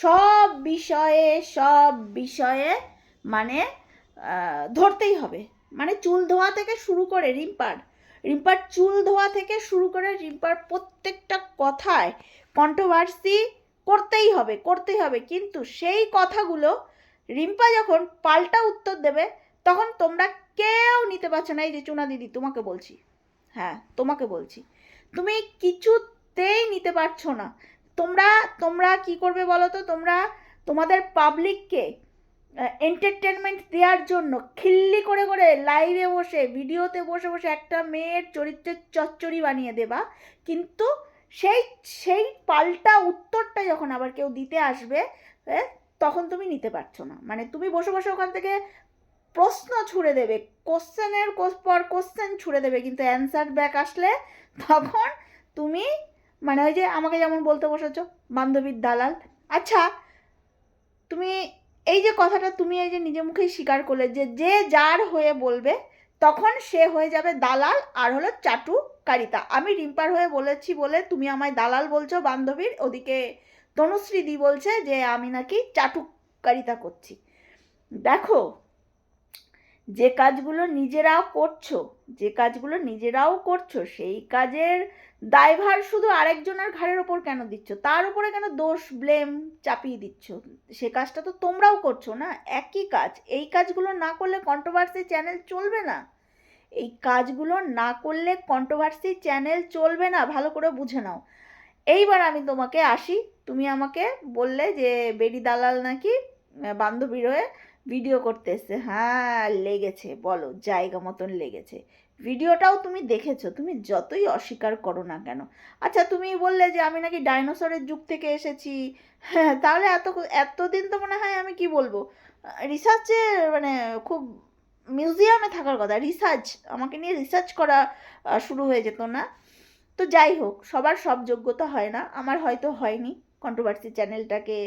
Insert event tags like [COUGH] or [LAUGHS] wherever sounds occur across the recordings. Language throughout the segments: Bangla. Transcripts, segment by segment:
সব বিষয়ে সব বিষয়ে মানে ধরতেই হবে। মানে চুল ধোয়া থেকে শুরু করে রিম্পার রিম্পার চুল ধোয়া থেকে শুরু করে রিম্পার প্রত্যেকটা কথায় কন্ট্রোভার্সি করতেই হবে করতেই হবে। কিন্তু সেই কথাগুলো রিম্পা যখন পাল্টা উত্তর দেবে, তখন তোমরা কেউ নিতে পারছ না, এই যে চুনা দিদি, তোমাকে বলছি। হ্যাঁ তোমাকে বলছি। তুমি কিছুতেই নিতে পারছ না। তোমরা তোমরা কি করবে বলো তো তোমরা তোমাদের পাবলিককে এন্টারটেনমেন্ট দেওয়ার জন্য খিল্লি করে করে লাইভে বসে ভিডিওতে বসে বসে একটা মেয়ের চরিত্রের চচ্চড়ি বানিয়ে দেবা। কিন্তু সেই সেই পাল্টা উত্তরটা যখন আবার কেউ দিতে আসবে তখন তুমি নিতে পারছ না। মানে তুমি বসে বসে ওখান থেকে প্রশ্ন ছুড়ে দেবে কোশ্চেনের পর কোশ্চেন ছুড়ে দেবে, কিন্তু অ্যান্সার ব্যাক আসলে তখন তুমি মানে ওই যে আমাকে যেমন বলতে বসেছো, বান্ধবীর দালাল। আচ্ছা তুমি এই যে কথাটা তুমি এই যে নিজে মুখেই স্বীকার করলে যে যে যার হয়ে বলবে, তখন সে হয়ে যাবে দালাল আর হলো চাটু কারিতা আমি রিম্পার হয়ে বলেছি বলে তুমি আমায় দালাল বলছো, বান্ধবীর, ওদিকে তনুশ্রী দি বলছে যে আমি নাকি চাটুকারিতা করছি। দেখো, যে কাজগুলো নিজেরাও করছ, যে কাজগুলো নিজেরাও করছ, সেই কাজের দায়ভার শুধু আরেকজনের ঘাড়ের ওপর কেন দিচ্ছ? তার উপরে কেন দোষ ব্লেম চাপিয়ে দিচ্ছ? সে কাজটা তো তোমরাও করছ না? একই কাজ। এই কাজগুলো না করলে কন্ট্রোভার্সি চ্যানেল চলবে না। এই কাজগুলো না করলে কন্ট্রোভার্সি চ্যানেল চলবে না। ভালো করে বুঝে নাও। এইবার আমি তোমাকে আসি। তুমি আমাকে বললে যে বেডি দালাল নাকি বান্ধবীর হয়ে ভিডিও করতে এসছে হ্যাঁ লেগেছে। বলো, জায়গা মতন লেগেছে। ভিডিওটাও তুমি দেখেছ, তুমি যতই অস্বীকার করো না কেন। আচ্ছা তুমি বললে যে আমি নাকি ডাইনোসরের যুগ থেকে এসেছি। হ্যাঁ তাহলে এত, এতদিন তো মনে হয় আমি কি বলব? রিসার্চে মানে খুব মিউজিয়ামে থাকার কথা, রিসার্চ, আমাকে নিয়ে রিসার্চ করা শুরু হয়ে যেত না। তো যাই হোক, সবার সব যোগ্যতা হয় না, আমার হয়তো হয়নি। কন্ট্রোভার্সি চ্যানেলটাকে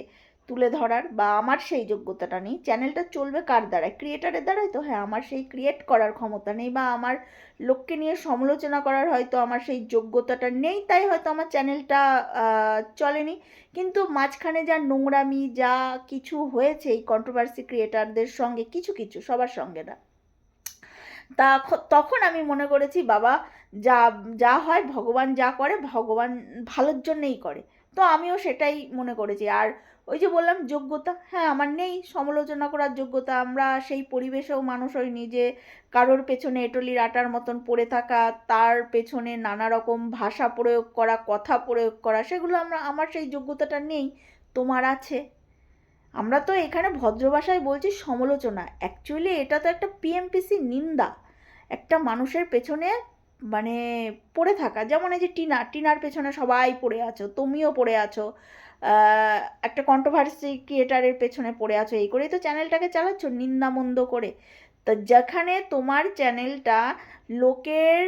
তুলে ধরার বা আমার সেই যোগ্যতাটা নেই। চ্যানেলটা চলবে কার দ্বারায়? ক্রিয়েটারের দ্বারাই তো হ্যাঁ আমার সেই ক্রিয়েট করার ক্ষমতা নেই বা আমার লোককে নিয়ে সমালোচনা করার হয়তো আমার সেই যোগ্যতাটা নেই, তাই হয়তো আমার চ্যানেলটা চলেনি। কিন্তু মাঝখানে যা নোংরামি, যা কিছু হয়েছে এই কন্ট্রোভার্সি ক্রিয়েটারদের সঙ্গে, কিছু কিছু সবার সঙ্গে না। তা তখন আমি মনে করেছি, বাবা, যা যা হয় ভগবান যা করে, ভগবান ভালোর জন্যেই করে। তো আমিও সেটাই মনে করেছি। আর ওই যে বললাম যোগ্যতা হ্যাঁ আমার নেই, সমালোচনা করার যোগ্যতা, আমরা সেই পরিবেশেও মানুষ হইনি যে কারোর পেছনে এটলির আটার মতন পড়ে থাকা, তার পেছনে নানা রকম ভাষা প্রয়োগ করা, কথা প্রয়োগ করা, সেগুলো আমরা, আমার সেই যোগ্যতাটা নেই, তোমার আছে। আমরা তো এখানে ভদ্র ভাষায় বলছি সমালোচনা অ্যাকচুয়ালি এটা তো একটা পিএমপিসি নিন্দা, একটা মানুষের পেছনে মানে পড়ে থাকা, যেমন এই যে টিনা, টিনার পেছনে সবাই পড়ে আছো, তুমিও পড়ে আছো একটা কন্ট্রোভার্সি ক্রিয়েটারের পেছনে পড়ে আছো এই করেই। তো চ্যানেলটাকে চালাচ্ছ? নিন্দামন্দ করে। তো যেখানে তোমার চ্যানেলটা লোকের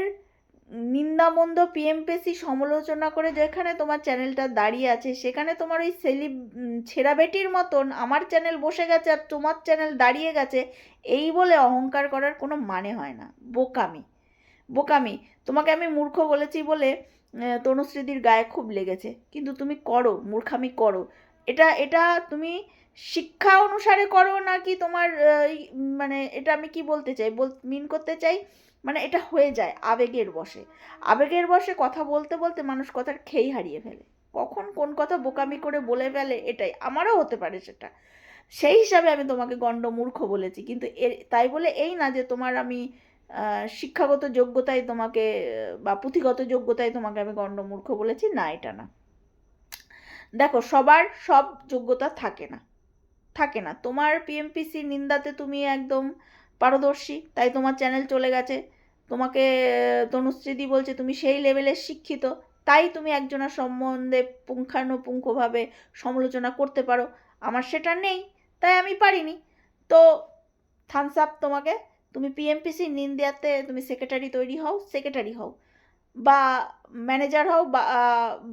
নিন্দামন্দ পিএমপিসি সমালোচনা করে, যেখানে তোমার চ্যানেলটা দাঁড়িয়ে আছে, সেখানে তোমার ওই সেলিব ছেঁড়া বেটির মতন আমার চ্যানেল বসে গেছে আর তোমার চ্যানেল দাঁড়িয়ে গেছে, এই বলে অহংকার করার কোনো মানে হয় না। বোকামি। বোকামি। তোমাকে আমি মূর্খ বলেছি বলে তনুশ্রীদির গায়ে খুব লেগেছে। কিন্তু তুমি করো, মূর্খামি করো। এটা এটা তুমি শিক্ষা অনুসারে করো নাকি তোমার মানে এটা আমি কি বলতে চাই? বল মিন করতে চাই? মানে এটা হয়ে যায় আবেগের বশে। আবেগের বশে কথা বলতে বলতে মানুষ কথার খেই হারিয়ে ফেলে। কখন কোন কথা বোকামি করে বলে ফেলে এটাই। আমারও হতে পারে সেটা। সেই হিসাবে আমি তোমাকে গণ্ড মূর্খ বলেছি। কিন্তু এর, তাই বলে এই না যে তোমার আমি শিক্ষাগত যোগ্যতায় তোমাকে, বা পুঁথিগত যোগ্যতায় তোমাকে আমি গণ্ড মূর্খ বলেছি, না, এটা না। দেখো, সবার সব যোগ্যতা থাকে না থাকে না। তোমার পিএমপিসি নিন্দাতে তুমি একদম পারদর্শী, তাই তোমার চ্যানেল চলে গেছে। তোমাকে তনুশ্রীদি বলছে, তুমি সেই লেভেলের শিক্ষিত তাই তুমি একজনের সম্বন্ধে পুঙ্খানুপুঙ্খভাবে সমালোচনা করতে পারো। আমার সেটা নেই, তাই আমি পারিনি। তো থামস আপ তোমাকে। তুমি পিএমপিসি নিন্দাতে তুমি সেক্রেটারি তৈরি হও সেক্রেটারি হও, বা ম্যানেজার হও, বা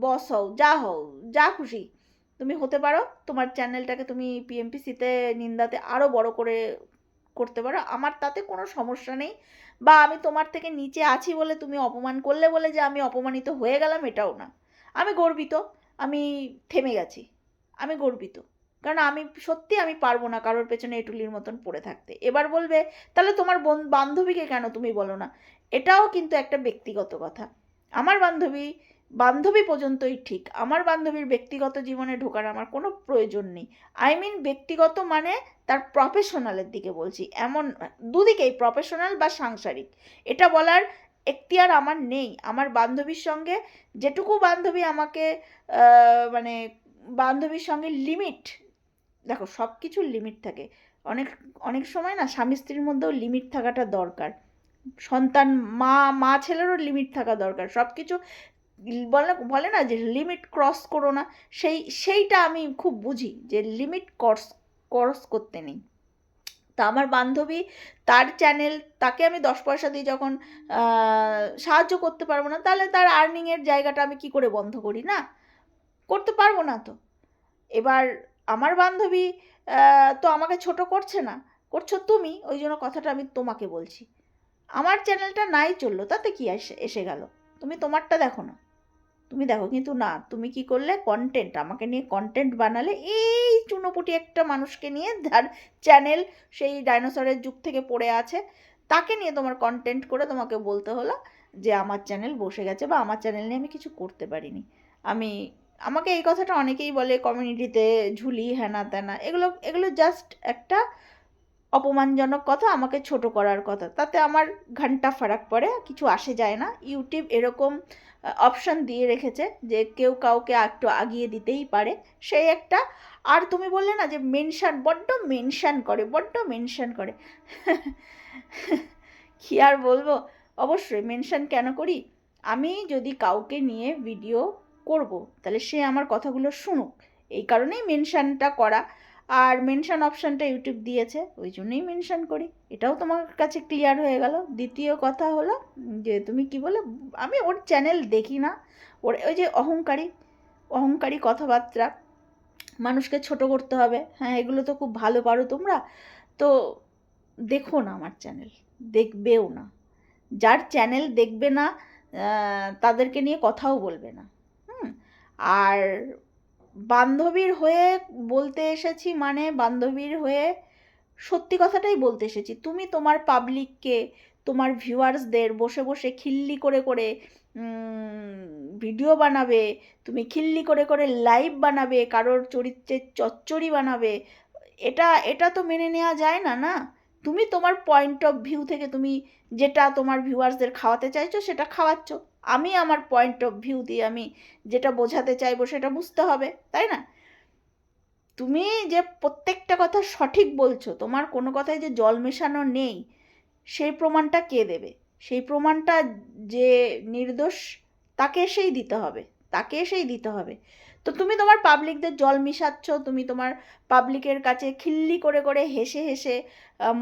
বস হও, যা হও, যা খুশি তুমি হতে পারো। তোমার চ্যানেলটাকে তুমি পিএমপিসিতে নিন্দাতে আরও বড় করে করতে পারো। আমার তাতে কোনো সমস্যা নেই। বা আমি তোমার থেকে নিচে আছি বলে তুমি অপমান করলে বলে যে আমি অপমানিত হয়ে গেলাম এটাও না। আমি গর্বিত। আমি থেমে গেছি। আমি গর্বিত। কারণ আমি সত্যি আমি পারব না কারোর পেছনে এটুলির মতন পড়ে থাকতে। এবার বলবে, তাহলে তোমার বোন, বান্ধবীকে কেন তুমি বলো না? এটাও কিন্তু একটা ব্যক্তিগত কথা। আমার বান্ধবী বান্ধবী পর্যন্তই ঠিক। আমার বান্ধবীর ব্যক্তিগত জীবনে ঢোকার আমার কোনো প্রয়োজন নেই। আই মিন ব্যক্তিগত মানে তার প্রফেশনালের দিকে বলছি। এমন, দুদিকেই প্রফেশনাল বা সাংসারিক। এটা বলার এখতিয়ার আমার নেই। আমার বান্ধবীর সঙ্গে যেটুকু বান্ধবী আমাকে মানে বান্ধবীর সঙ্গে লিমিট দেখো সব কিছুর লিমিট থাকে। অনেক অনেক সময় না স্বামী স্ত্রীর মধ্যেও লিমিট থাকাটা দরকার। সন্তান, মা মা ছেলেরও লিমিট থাকা দরকার। সব কিছু বলে বলে না যে লিমিট ক্রস করো না। সেই, সেইটা আমি খুব বুঝি যে লিমিট ক্রস ক্রস করতে নেই। তা আমার বান্ধবী তার চ্যানেল তাকে আমি দশ পয়সা দিয়ে যখন সাহায্য করতে পারব না, তাহলে তার আর্নিংয়ের জায়গাটা আমি কি করে বন্ধ করি, না? করতে পারব না তো। এবার আমার বান্ধবী তো আমাকে ছোট করছে না। করছ তুমি, ওই জন্য কথাটা আমি তোমাকে বলছি। আমার চ্যানেলটা নাই চলল, তাতে কি এসে এসে গেল? তুমি তোমারটা দেখো না। তুমি দেখো কিন্তু না, তুমি কি করলে? কন্টেন্ট আমাকে নিয়ে কন্টেন্ট বানালে এই চুনোপুটি একটা মানুষকে নিয়ে যার চ্যানেল সেই ডাইনোসরের যুগ থেকে পড়ে আছে, তাকে নিয়ে তোমার কন্টেন্ট করে তোমাকে বলতে হলো যে, আমার চ্যানেল বসে গেছে বা আমার চ্যানেল নিয়ে আমি কিছু করতে পারিনি। আমি আমাকে এই কথাটা অনেকেই বলে কমিউনিটিতে ঝুলি হ্যানা ত্যানা এগুলো এগুলো জাস্ট একটা অপমানজনক কথা, আমাকে ছোট করার কথা। তাতে আমার ঘণ্টা ফারাক পড়ে, কিছু আসে যায় না। ইউটিউব এরকম অপশান দিয়ে রেখেছে যে কেউ কাউকে একটু আগিয়ে দিতেই পারে। সেই একটা, আর তুমি বললে না যে মেনশান বড্ড মেনশান করে, বড্ড মেনশান করে। [LAUGHS] কি আর বলব? অবশ্যই মেনশান কেন করি? আমি যদি কাউকে নিয়ে ভিডিও করব, তাহলে সে আমার কথাগুলো শুনুক। এই কারণেই মেনশানটা করা। আর মেনশন অপশানটা ইউটিউব দিয়েছে, ওই জন্যই মেনশন করি। এটাও তোমার কাছে ক্লিয়ার হয়ে গেল। দ্বিতীয় কথা হলো, যে তুমি কি বলে, আমি ওর চ্যানেল দেখি না। ওর ওই যে অহংকারী অহংকারী কথাবার্তা, মানুষকে ছোট করতে হবে। হ্যাঁ এগুলো তো খুব ভালো পারো তোমরা। তো দেখো না আমার চ্যানেল দেখবেও না। যার চ্যানেল দেখবে না তাদেরকে নিয়ে কথাও বলবে না। আর বান্ধবীর হয়ে বলতে এসেছি মানে বান্ধবীর হয়ে সত্যি কথাটাই বলতে এসেছি। তুমি তোমার পাবলিককে তোমার ভিউয়ার্সদের বসে বসে খিল্লি করে করে ভিডিও বানাবে, তুমি খিল্লি করে করে লাইভ বানাবে, কারোর চরিত্রের চচ্চড়ি বানাবে, এটা এটা তো মেনে নেওয়া যায় না না? তুমি তোমার পয়েন্ট অফ ভিউ থেকে তুমি যেটা তোমার ভিউয়ার্সদের খাওয়াতে চাইছো সেটা খাওয়াচ্ছ। আমি আমার পয়েন্ট অফ ভিউ দিয়ে আমি যেটা বোঝাতে চাইব সেটা বুঝতে হবে, তাই না? তুমি যে প্রত্যেকটা কথা সঠিক বলছো, তোমার কোনো কথায় যে জল মেশানো নেই, সেই প্রমাণটা কে দেবে? সেই প্রমাণটা যে নির্দোষ, তাকে এসেই দিতে হবে, তাকে এসেই দিতে হবে। তো তুমি তোমার পাবলিকদের জল মিশাচ্ছ, তুমি তোমার পাবলিকের কাছে খিল্লি করে করে হেসে হেসে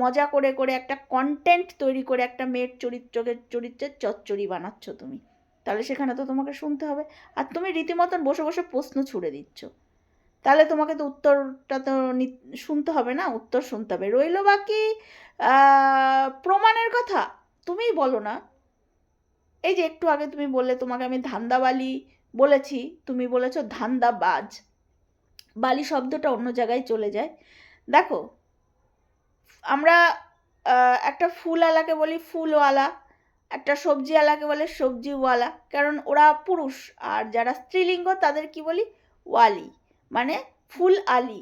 মজা করে করে একটা কন্টেন্ট তৈরি করে একটা মেয়ের চরিত্রকে, চরিত্রের চচ্চড়ি বানাচ্ছ তুমি। তাহলে সেখানে তো তোমাকে শুনতে হবে। আর তুমি রীতিমতন বসে বসে প্রশ্ন ছুড়ে দিচ্ছ। তাহলে তোমাকে তো উত্তরটা তো শুনতে হবে না? উত্তর শুনতে হবে। রইল বাকি প্রমাণের কথা। তুমিই বলো না। এই যে একটু আগে তুমি বললে, তোমাকে আমি ধান্দাবালি বলেছি। তুমি বলেছ ধান্দাবাজ। বালি শব্দটা অন্য জায়গায় চলে যায়। দেখো, আমরা একটা ফুলওয়ালাকে বলি ফুলওয়ালা। একটা সবজিওয়ালাকে বলে সবজিওয়ালা। কারণ ওরা পুরুষ, আর যারা স্ত্রীলিঙ্গ তাদের কি বলি? ওয়ালি। মানে ফুল আলি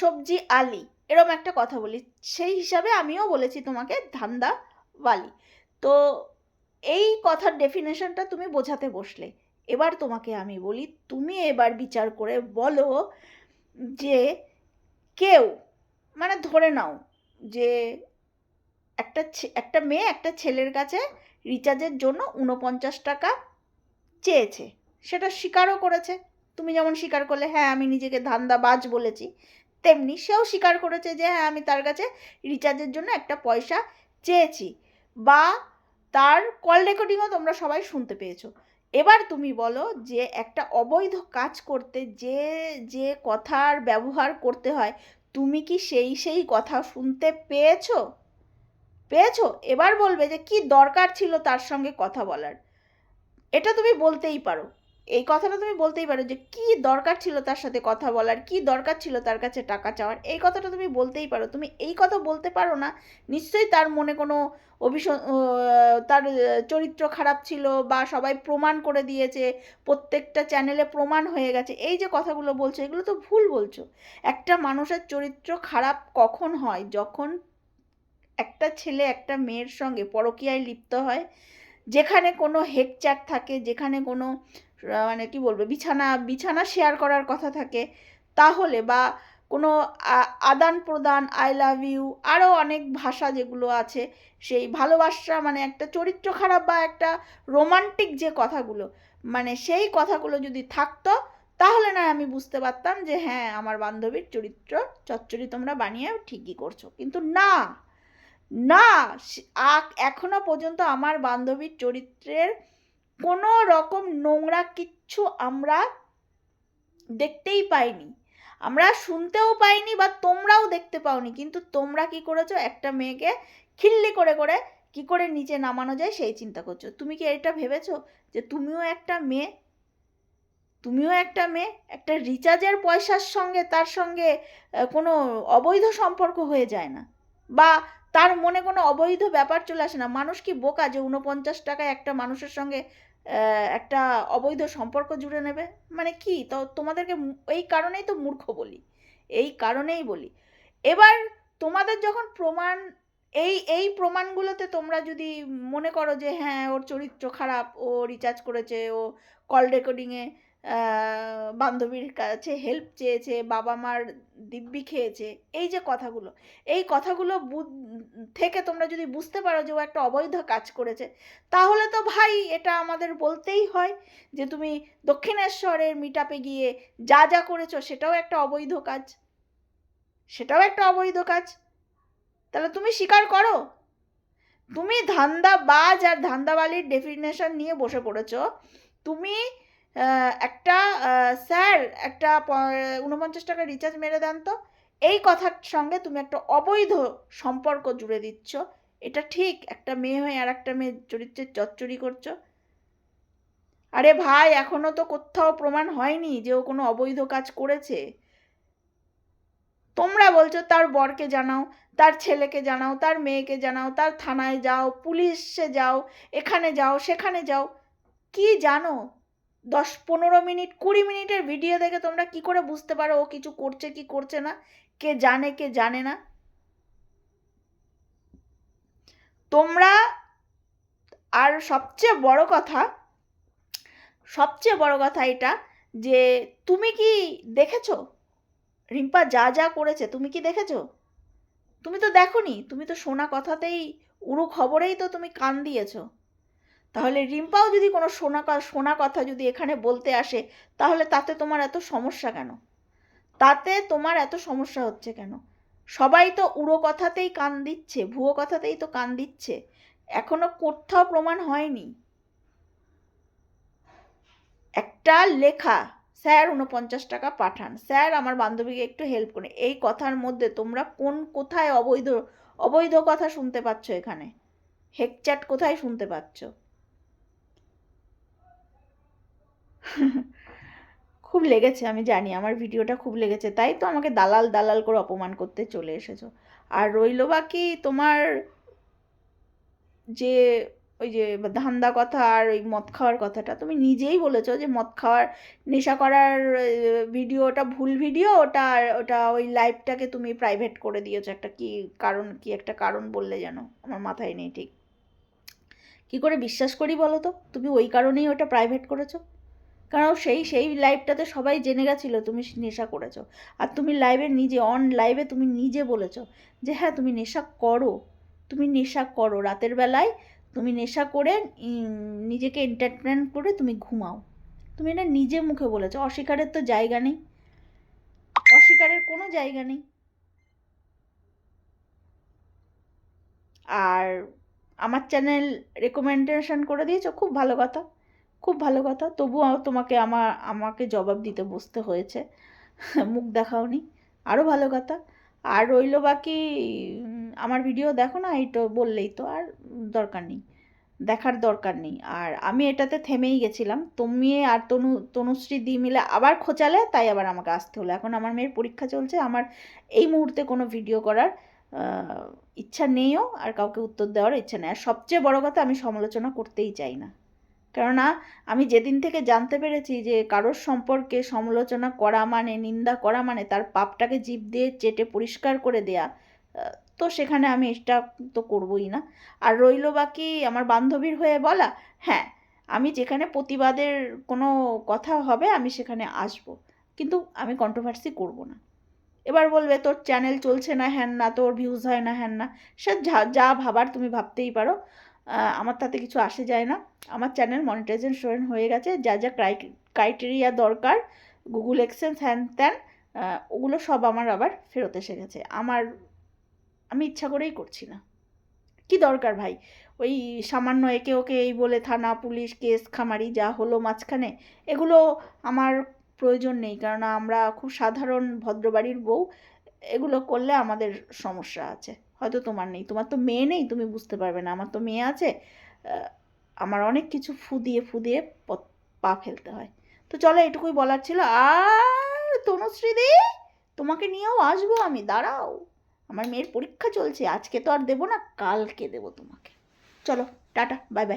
সবজি আলি। এরম একটা কথা বলি। সেই হিসাবে আমিও বলেছি তোমাকে ধান্দা ওয়ালি। তো এই কথার ডেফিনেশনটা তুমি বোঝাতে বসলে। এবার তোমাকে আমি বলি, তুমি এবার বিচার করে বলো যে কেউ মানে ধরে নাও যে একটা একটা মেয়ে একটা ছেলের কাছে রিচার্জের জন্য উনপঞ্চাশ টাকা চেয়েছে। সেটা স্বীকারও করেছে। তুমি যেমন স্বীকার করলে হ্যাঁ আমি নিজেকে ধান্দাবাজ বলেছি। তেমনি সেও স্বীকার করেছে যে হ্যাঁ আমি তার কাছে রিচার্জের জন্য একটা পয়সা চেয়েছি। বা তার কল রেকর্ডিংও তোমরা সবাই শুনতে পেয়েছ। এবার তুমি বলো যে, একটা অবৈধ কাজ করতে যে যে কথার ব্যবহার করতে হয়, তুমি কি সেই সেই কথা শুনতে পেয়েছ? পেয়েছ? এবার বলবে যে কি দরকার ছিল তার সঙ্গে কথা বলার। এটা তুমি বলতেই পারো। এই কথাটা তুমি বলতেই পারো যে কি দরকার ছিল তার সাথে কথা বলার, কি দরকার ছিল তার কাছে টাকা চাওয়ার। এই কথাটা তুমি বলতেই পারো। তুমি এই কথা বলতে পারো না, নিশ্চয়ই তার মনে কোনো অভিস তার চরিত্র খারাপ ছিল বা সবাই প্রমাণ করে দিয়েছে, প্রত্যেকটা চ্যানেলে প্রমাণ হয়ে গেছে। এই যে কথাগুলো বলছো, এগুলো তো ভুল বলছো। একটা মানুষের চরিত্র খারাপ কখন হয়? যখন একটা ছেলে একটা মেয়ের সঙ্গে পরকীয়ায় লিপ্ত হয়, যেখানে কোনো হেকচাক থাকে, যেখানে কোনো মানে কি বলব, বিছানা বিছানা শেয়ার করার কথা থাকে, তাহলে বা কোনো আদান প্রদান আই লাভ ইউ আরও অনেক ভাষা যেগুলো আছে, সেই ভালোবাসা মানে একটা চরিত্র খারাপ বা একটা রোমান্টিক যে কথাগুলো মানে সেই কথাগুলো যদি থাকতো, তাহলে না আমি বুঝতে পারতাম যে হ্যাঁ আমার বান্ধবীর চরিত্র চচ্চড়ি তোমরা বানিয়ে ঠিকই করছ। কিন্তু না! না এখনও পর্যন্ত আমার বান্ধবীর চরিত্রের কোনো রকম নোংরা কিচ্ছু আমরা দেখতেই পাইনি। আমরা শুনতেও পাইনি বা তোমরাও দেখতে পাওনি, কিন্তু তোমরা কি করেছ? একটা মেয়েকে খিল্লি করে করে কি করে নিচে নামানো যায় সেই চিন্তা করছ। তুমি কি এটা ভেবেছো যে তুমিও একটা মেয়ে? তুমিও একটা মেয়ে? একটা রিচার্জের পয়সার সঙ্গে তার সঙ্গে কোনো অবৈধ সম্পর্ক হয়ে যায় না? বা তার মনে কোনো অবৈধ ব্যাপার চলে আসে না। মানুষ কি বোকা যে উনপঞ্চাশ টাকায় একটা মানুষের সঙ্গে একটা অবৈধ সম্পর্ক জুড়ে নেবে? মানে কি? তো তোমাদেরকে এই কারণেই তো মূর্খ বলি। এই কারণেই বলি। এবার তোমাদের যখন প্রমাণ, এই এই প্রমাণগুলোতে তোমরা যদি মনে করো যে হ্যাঁ ওর চরিত্র খারাপ, ও রিচার্জ করেছে, ও কল রেকর্ডিংয়ে বান্ধবীর কাছে হেল্প চেয়েছে বাবা মার দিব্যি খেয়েছে, এই যে কথাগুলো, এই কথাগুলো থেকে তোমরা যদি বুঝতে পারো যে ও একটা অবৈধ কাজ করেছে, তাহলে তো ভাই এটা আমাদের বলতেই হয় যে তুমি দক্ষিণেশ্বরের মিটাপে গিয়ে যা যা করেছ সেটাও একটা অবৈধ কাজ। সেটাও একটা অবৈধ কাজ। তাহলে তুমি স্বীকার করো। তুমি ধান্দাবাজ আর ধান্দাবালির ডেফিনেশন নিয়ে বসে পড়েছ। তুমি একটা স্যার একটা উনপঞ্চাশ টাকা রিচার্জ মেরে দেন তো। এই কথার সঙ্গে তুমি একটা অবৈধ সম্পর্ক জুড়ে দিচ্ছ। এটা ঠিক, একটা মেয়ে হয়ে আর একটা মেয়ে চরিত্রের চচ্চড়ি করছ। আরে ভাই, এখনও তো কোথাও প্রমাণ হয়নি যে ও কোনো অবৈধ কাজ করেছে। তোমরা বলছো তার বরকে জানাও, তার ছেলেকে জানাও, তার মেয়েকে জানাও, তার থানায় যাও, পুলিশে যাও, এখানে যাও, সেখানে যাও। কি জানো? দশ পনেরো মিনিট, কুড়ি মিনিটের ভিডিও দেখে তোমরা কি করে বুঝতে পারো ও কিছু করছে কি করছে না? কে জানে কে জানে না? তোমরা, আর সবচেয়ে বড় কথা, সবচেয়ে বড় কথা এটা যে তুমি কি দেখেছ? রিম্পা যা যা করেছে, তুমি কি দেখেছ? তুমি তো দেখো তুমি তো শোনা কথাতেই উড়ো খবরেই তো তুমি কান দিয়েছ। তাহলে রিম্পাও যদি কোনো সোনা সোনা কথা যদি এখানে বলতে আসে, তাহলে তাতে তোমার এত সমস্যা কেন? তাতে তোমার এত সমস্যা হচ্ছে কেন? সবাই তো উড়ো কথাতেই কান দিচ্ছে, ভুয়ো কথাতেই তো কান দিচ্ছে। এখনও কোথাও প্রমাণ হয়নি। একটা লেখা, স্যার উনপঞ্চাশ টাকা পাঠান। স্যার, আমার বান্ধবীকে একটু হেল্প করে এই কথার মধ্যে তোমরা কোন কোথায় অবৈধ অবৈধ কথা শুনতে পাচ্ছ এখানে? হেকচ্যাট কোথায় শুনতে পাচ্ছ? খুব লেগেছে, আমি জানি, আমার ভিডিওটা খুব লেগেছে। তাই তো আমাকে দালাল দালাল করে অপমান করতে চলে এসেছ। আর রইল বাকি তোমার যে ওই যে ধান্দা কথা আর ওই মদ খাওয়ার কথাটা, তুমি নিজেই বলেছ যে মদ খাওয়ার, নেশা করার ভিডিওটা ভুল ভিডিও, ওটা ওটা ওই লাইভটাকে তুমি প্রাইভেট করে দিয়েছ। একটা কি কারণ, কি একটা কারণ বললে যেন, আমার মাথায় নেই ঠিক। কি করে বিশ্বাস করি বলো তো? তুমি ওই কারণেই ওটা প্রাইভেট করেছ? কারণ সেই সেই লাইভটাতে সবাই জেনে গেছিল তুমি নেশা করেছ। আর তুমি লাইভে নিজে অন লাইভে তুমি নিজে বলেছ যে হ্যাঁ তুমি নেশা করো। তুমি নেশা করো। রাতের বেলায় তুমি নেশা করে নিজেকে এন্টারটেনমেন্ট করে তুমি ঘুমাও। তুমি এটা নিজে মুখে বলেছ। অস্বীকারের তো জায়গা নেই। অস্বীকারের কোনো জায়গা নেই। আর আমার চ্যানেল রেকমেন্ডেশন করে দিয়েছ। খুব ভালো কথা। খুব ভালো কথা। তবুও তোমাকে আমার, আমাকে জবাব দিতে বসতে হয়েছে। মুখ দেখাওনি। আরও ভালো কথা। আর রইল বাকি আমার ভিডিও দেখো না? এই তো বললেই তো। আর দরকার নেই। দেখার দরকার নেই। আর আমি এটাতে থেমেই গেছিলাম। তুমি আর তনু, তনুশ্রী দি মিলে আবার খোঁচালে, তাই আবার আমাকে আসতে হলো। এখন আমার মেয়ের পরীক্ষা চলছে। আমার এই মুহূর্তে কোনো ভিডিও করার ইচ্ছা নেইও। আর কাউকে উত্তর দেওয়ার ইচ্ছা নেই। আর সবচেয়ে বড় কথা, আমি সমালোচনা করতেই চাই না। কেননা আমি যেদিন থেকে জানতে পেরেছি যে কারোর সম্পর্কে সমালোচনা করা মানে নিন্দা করা মানে তার পাপটাকে জিভ দিয়ে চেটে পরিষ্কার করে দেয়া তো সেখানে আমি এটা তো করবই না। আর রইল বাকি আমার বান্ধবীর হয়ে বলা? হ্যাঁ আমি যেখানে প্রতিবাদের কোনো কথা হবে আমি সেখানে আসব, কিন্তু আমি কন্ট্রোভার্সি করব না। এবার বলবে, তোর চ্যানেল চলছে না, হ্যান না, তোর ভিউজ হয় না, হ্যান না। সে যা ভাবার তুমি ভাবতেই পারো। আমার তাতে কিছু আসে যায় না। আমার চ্যানেল মনিটাইজেশন হয়ে গেছে। যা যা ক্রাইটেরিয়া দরকার গুগল এক্সেন্স হ্যান ত্যান ওগুলো সব আমার আবার ফেরত এসে গেছে। আমার, আমি ইচ্ছা করেই করছি না। কি দরকার ভাই? ওই সামান্য একে ওকে এই বলে থানা, পুলিশ কেস খামারি, যা হলো মাঝখানে, এগুলো আমার প্রয়োজন নেই। কেননা আমরা খুব সাধারণ ভদ্রবাড়ির বউ, এগুলো করলে আমাদের সমস্যা আছে। হয়তো তোমার নেই। তোমার তো মেয়ে নেই, তুমি বুঝতে পারবে না। আমার তো মেয়ে আছে আমার অনেক কিছু ফু দিয়ে ফু দিয়ে পা ফেলতে হয়। তো চলো এটুকুই বলার ছিল। আর তনুশ্রীদি তোমাকে নিয়েও আসব আমি, দাঁড়াও। আমার মেয়ের পরীক্ষা চলছে, আজকে তো আর দেবো না, কালকে দেবো তোমাকে। চলো, টাটা, বাই বাই।